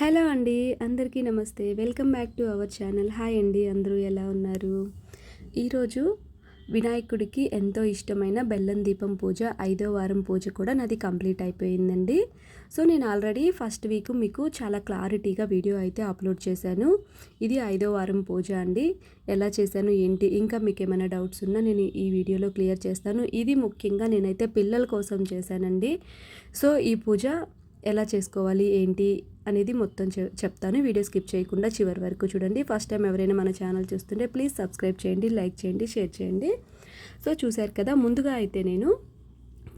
Hello అండి అందరికీ నమస్తే. Welcome back to our channel. Hi అండి అందరూ ఎలా ఉన్నారు? ఈరోజు వినాయకుడికి ఎంతో ఇష్టమైన బెల్లం దీపం పూజ ఐదో వారం పూజ కూడా నాది కంప్లీట్ అయిపోయిందండి. సో నేను ఆల్రెడీ ఫస్ట్ వీక్ మీకు చాలా క్లారిటీగా వీడియో అయితే అప్లోడ్ చేశాను. ఇది ఐదో వారం పూజ అండి. ఎలా చేశాను ఏంటి? ఇంకా మీకు ఏమైనా డౌట్స్ ఉన్నా నేను ఈ వీడియోలో క్లియర్ చేస్తాను. ఇది ముఖ్యంగా నేనైతే పిల్లల కోసం చేశానండి. సో ఈ పూజ ఎలా చేసుకోవాలి ఏంటి అనేది మొత్తం చెప్తాను. వీడియో స్కిప్ చేయకుండా చివరి వరకు చూడండి. ఫస్ట్ టైం ఎవరైనా మన ఛానల్ చూస్తుంటే ప్లీజ్ సబ్స్క్రైబ్ చేయండి లైక్ చేయండి షేర్ చేయండి. సో చూశారు కదా ముందుగా అయితే నేను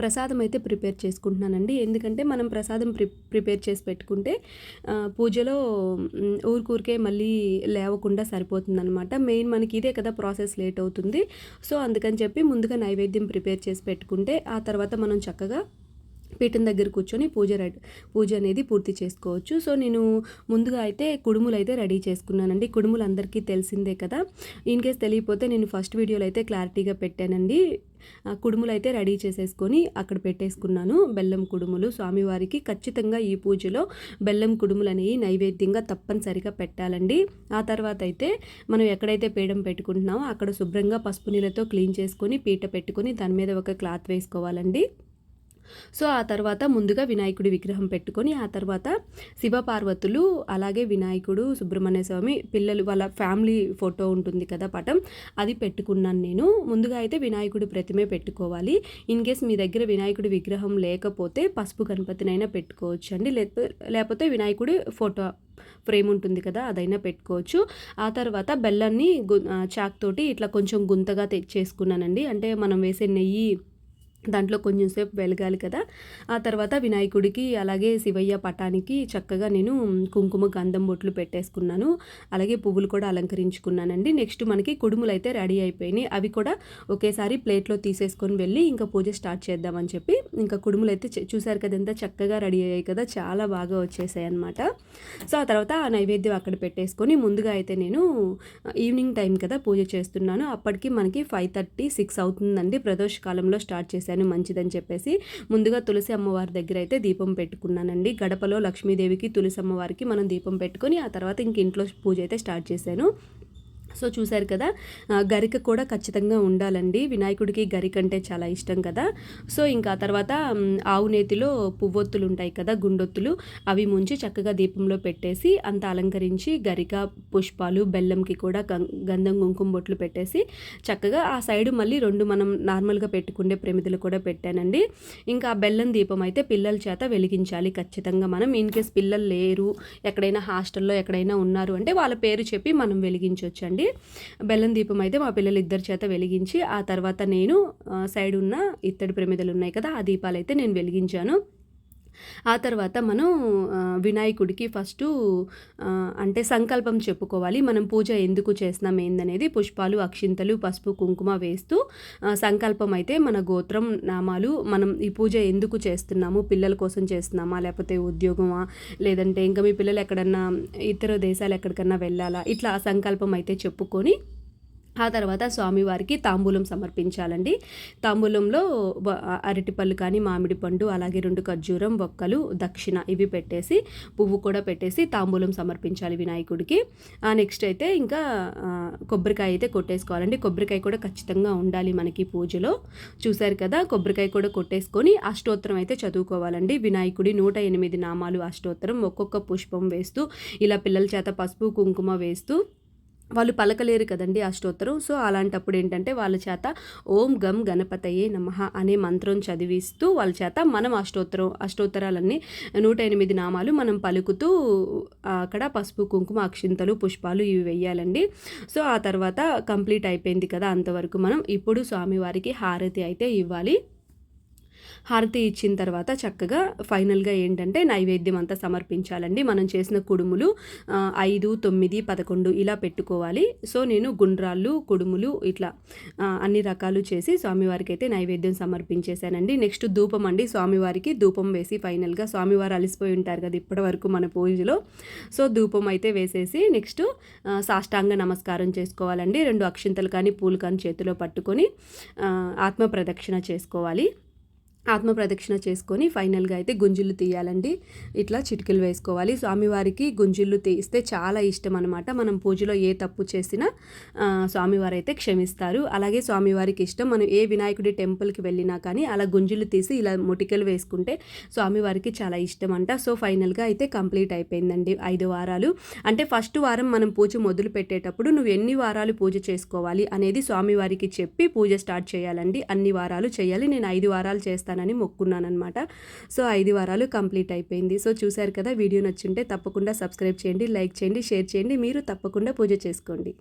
ప్రసాదం అయితే ప్రిపేర్ చేసుకుంటున్నానండి. ఎందుకంటే మనం ప్రసాదం ప్రి ప్రిపేర్ చేసి పెట్టుకుంటే పూజలో ఊరికూరికే మళ్ళీ లేవకుండా సరిపోతుందనమాట మెయిన్ మనకి ఇదే కదా ప్రాసెస్ లేట్ అవుతుంది. సో అందుకని చెప్పి ముందుగా నైవేద్యం ప్రిపేర్ చేసి పెట్టుకుంటే ఆ తర్వాత మనం చక్కగా పీఠం దగ్గర కూర్చొని పూజ పూజ అనేది పూర్తి చేసుకోవచ్చు. సో నేను ముందుగా అయితే కుడుములు అయితే రెడీ చేసుకున్నానండి. కుడుములు అందరికీ తెలిసిందే కదా. ఇన్ కేస్ తెలియపోతే నేను ఫస్ట్ వీడియోలో అయితే క్లారిటీగా పెట్టానండి. కుడుములు అయితే రెడీ చేసేసుకొని అక్కడ పెట్టేసుకున్నాను బెల్లం కుడుములు. స్వామివారికి ఖచ్చితంగా ఈ పూజలో బెల్లం కుడుములు అనేవి నైవేద్యంగా తప్పనిసరిగా పెట్టాలండి. ఆ తర్వాత అయితే మనం ఎక్కడైతే పీఠం పెట్టుకుంటున్నామో అక్కడ శుభ్రంగా పసుపు నీళ్ళతో క్లీన్ చేసుకొని పీట పెట్టుకొని దాని మీద ఒక క్లాత్ వేసుకోవాలండి. సో ఆ తర్వాత ముందుగా వినాయకుడి విగ్రహం పెట్టుకొని ఆ తర్వాత శివపార్వతులు అలాగే వినాయకుడు సుబ్రహ్మణ్య స్వామి పిల్లలు వాళ్ళ ఫ్యామిలీ ఫోటో ఉంటుంది కదా పటం అది పెట్టుకున్నాను నేను. ముందుగా అయితే వినాయకుడి ప్రతిమే పెట్టుకోవాలి. ఇన్ కేస్ మీ దగ్గర వినాయకుడి విగ్రహం లేకపోతే పసుపు గణపతినైనా పెట్టుకోవచ్చు అండి లేకపోతే వినాయకుడి ఫోటో ఫ్రేమ్ ఉంటుంది కదా అదైనా పెట్టుకోవచ్చు. ఆ తర్వాత బెల్లాన్ని చాక్ తోటి ఇట్లా కొంచెం గుంతగా తెచ్చేసుకున్నానండి. అంటే మనం వేసే నెయ్యి దాంట్లో కొంచెం సేపు వెలగాలి కదా. ఆ తర్వాత వినాయకుడికి అలాగే శివయ్య పటానికి చక్కగా నేను కుంకుమ గంధం బొట్లు పెట్టేసుకున్నాను. అలాగే పువ్వులు కూడా అలంకరించుకున్నానండి. నెక్స్ట్ మనకి కుడుములు అయితే రెడీ అయిపోయినాయి. అవి కూడా ఒకేసారి ప్లేట్లో తీసేసుకొని వెళ్ళి ఇంకా పూజ స్టార్ట్ చేద్దామని చెప్పి ఇంకా కుడుములు అయితే చూసారు కదా ఎంత చక్కగా రెడీ అయ్యాయి కదా. చాలా బాగా వచ్చేసాయి అనమాట సో ఆ తర్వాత ఆ నైవేద్యం అక్కడ పెట్టేసుకొని ముందుగా అయితే నేను ఈవినింగ్ టైం కదా పూజ చేస్తున్నాను. అప్పటికి మనకి ఫైవ్ థర్టీ సిక్స్ అవుతుందండి. ప్రదోష కాలంలో స్టార్ట్ చేశాను చేశాను మంచిదని చెప్పేసి ముందుగా తులసి అమ్మవారి దగ్గర అయితే దీపం పెట్టుకున్నానండి. గడపలో లక్ష్మీదేవికి తులసి అమ్మవారికి మనం దీపం పెట్టుకొని ఆ తర్వాత ఇంక ఇంట్లో పూజ అయితే స్టార్ట్ చేశాను. సో చూశారు కదా గరిక కూడా ఖచ్చితంగా ఉండాలండి. వినాయకుడికి గరిక అంటే చాలా ఇష్టం కదా. సో ఇంకా తర్వాత ఆవు నేతిలో పువ్వొత్తులు ఉంటాయి కదా గుండొత్తులు. అవి ముంచి చక్కగా దీపంలో పెట్టేసి అంత అలంకరించి గరిక పుష్పాలు బెల్లంకి కూడా గంధం కుంకుమ బొట్లు పెట్టేసి చక్కగా ఆ సైడ్ మళ్ళీ రెండు మనం నార్మల్గా పెట్టుకునే ప్రమిదలు కూడా పెట్టానండి. ఇంకా బెల్లం దీపం అయితే పిల్లల చేత వెలిగించాలి ఖచ్చితంగా మనం. ఇన్ కేస్ పిల్లలు లేరు ఎక్కడైనా హాస్టల్లో ఎక్కడైనా ఉన్నారు అంటే వాళ్ళ పేరు చెప్పి మనం వెలిగించవచ్చండి అండి బెల్లం దీపం అయితే మా పిల్లలు ఇద్దరి చేత వెలిగించి ఆ తర్వాత నేను సైడ్ ఉన్న ఇత్తడి ప్రమిదలు ఉన్నాయి కదా ఆ దీపాలు అయితే నేను వెలిగించాను. ఆ తర్వాత మనం వినాయకుడికి ఫస్ట్ అంటే సంకల్పం చెప్పుకోవాలి. మనం పూజ ఎందుకు చేస్తున్నాం ఏందనేది పుష్పాలు అక్షింతలు పసుపు కుంకుమ వేస్తూ సంకల్పం అయితే మన గోత్రం నామాలు మనం ఈ పూజ ఎందుకు చేస్తున్నాము పిల్లల కోసం చేస్తున్నామా లేకపోతే ఉద్యోగమా లేదంటే ఇంకా మీ పిల్లలు ఎక్కడన్నా ఇతర దేశాలు ఎక్కడికన్నా వెళ్ళాలా ఇట్లా ఆ సంకల్పం అయితే చెప్పుకొని ఆ తర్వాత స్వామివారికి తాంబూలం సమర్పించాలండి. తాంబూలంలో అరటిపళ్ళు కానీ మామిడి పండు అలాగే రెండు ఖర్జూరం ఒక్కలు దక్షిణ ఇవి పెట్టేసి పువ్వు కూడా పెట్టేసి తాంబూలం సమర్పించాలి వినాయకుడికి. నెక్స్ట్ అయితే ఇంకా కొబ్బరికాయ అయితే కొట్టేసుకోవాలండి. కొబ్బరికాయ కూడా ఖచ్చితంగా ఉండాలి మనకి పూజలో. చూశారు కదా కొబ్బరికాయ కూడా కొట్టేసుకొని అష్టోత్తరం అయితే చదువుకోవాలండి. వినాయకుడి నూట ఎనిమిది నామాలు అష్టోత్తరం ఒక్కొక్క పుష్పం వేస్తూ ఇలా పిల్లల చేత పసుపు కుంకుమ వేస్తూ వాళ్ళు పలకలేరు కదండి అష్టోత్తరం సో అలాంటప్పుడు ఏంటంటే వాళ్ళ చేత ఓం గం గణపతయే నమ అనే మంత్రం చదివిస్తూ వాళ్ళ చేత మనం అష్టోత్తరం అష్టోత్తరాలన్నీ నూట ఎనిమిది నామాలు మనం పలుకుతూ అక్కడ పసుపు కుంకుమ అక్షింతలు పుష్పాలు ఇవి వెయ్యాలండి. సో ఆ తర్వాత కంప్లీట్ అయిపోయింది కదా అంతవరకు మనం. ఇప్పుడు స్వామివారికి హారతి అయితే ఇవ్వాలి. హారతి ఇచ్చిన తర్వాత చక్కగా ఫైనల్గా ఏంటంటే నైవేద్యం అంతా సమర్పించాలండి. మనం చేసిన కుడుములు ఐదు తొమ్మిది పదకొండు ఇలా పెట్టుకోవాలి. సో నేను గుండ్రాళ్ళు కుడుములు ఇట్లా అన్ని రకాలు చేసి స్వామివారికి అయితే నైవేద్యం సమర్పించేశానండి. నెక్స్ట్ ధూపం అండి. స్వామివారికి ధూపం వేసి ఫైనల్గా స్వామివారు అలిసిపోయి ఉంటారు కదా ఇప్పటి వరకు మన పూజలో. సో ధూపం అయితే వేసేసి నెక్స్ట్ సాష్టాంగ నమస్కారం చేసుకోవాలండి. రెండు అక్షింతలు కానీ పూలు కానీ చేతిలో పట్టుకొని ఆత్మ ప్రదక్షిణ చేసుకోవాలి. ఆత్మ ప్రదక్షిణ చేసుకొని ఫైనల్గా అయితే గుంజిళ్ళు తీయాలండి. ఇట్లా చిటికలు వేసుకోవాలి. స్వామివారికి గుంజిళ్ళు తీస్తే చాలా ఇష్టం అనమాట మనం పూజలో ఏ తప్పు చేసినా స్వామివారు అయితే క్షమిస్తారు. అలాగే స్వామివారికి ఇష్టం మనం ఏ వినాయకుడి టెంపుల్కి వెళ్ళినా కానీ అలా గుంజిళ్ళు తీసి ఇలా ముటికలు వేసుకుంటే స్వామివారికి చాలా ఇష్టం అంట సో ఫైనల్గా అయితే కంప్లీట్ అయిపోయిందండి ఐదు వారాలు. అంటే ఫస్ట్ వారం మనం పూజ మొదలు పెట్టేటప్పుడు నువ్వు ఎన్ని వారాలు పూజ చేసుకోవాలి అనేది స్వామివారికి చెప్పి పూజ స్టార్ట్ చేయాలండి. అన్ని వారాలు చేయాలి. నేను ఐదు వారాలు చేస్తాను. చేస్తానని మొక్కున్నానమాట సో ఐదు వారాలు కంప్లీట్ అయిపోయింది. సో చూశారు కదా వీడియో నచ్చుంటే తప్పకుండా సబ్స్క్రైబ్ చేయండి లైక్ చేయండి షేర్ చేయండి. మీరు తప్పకుండా పూజ చేసుకోండి.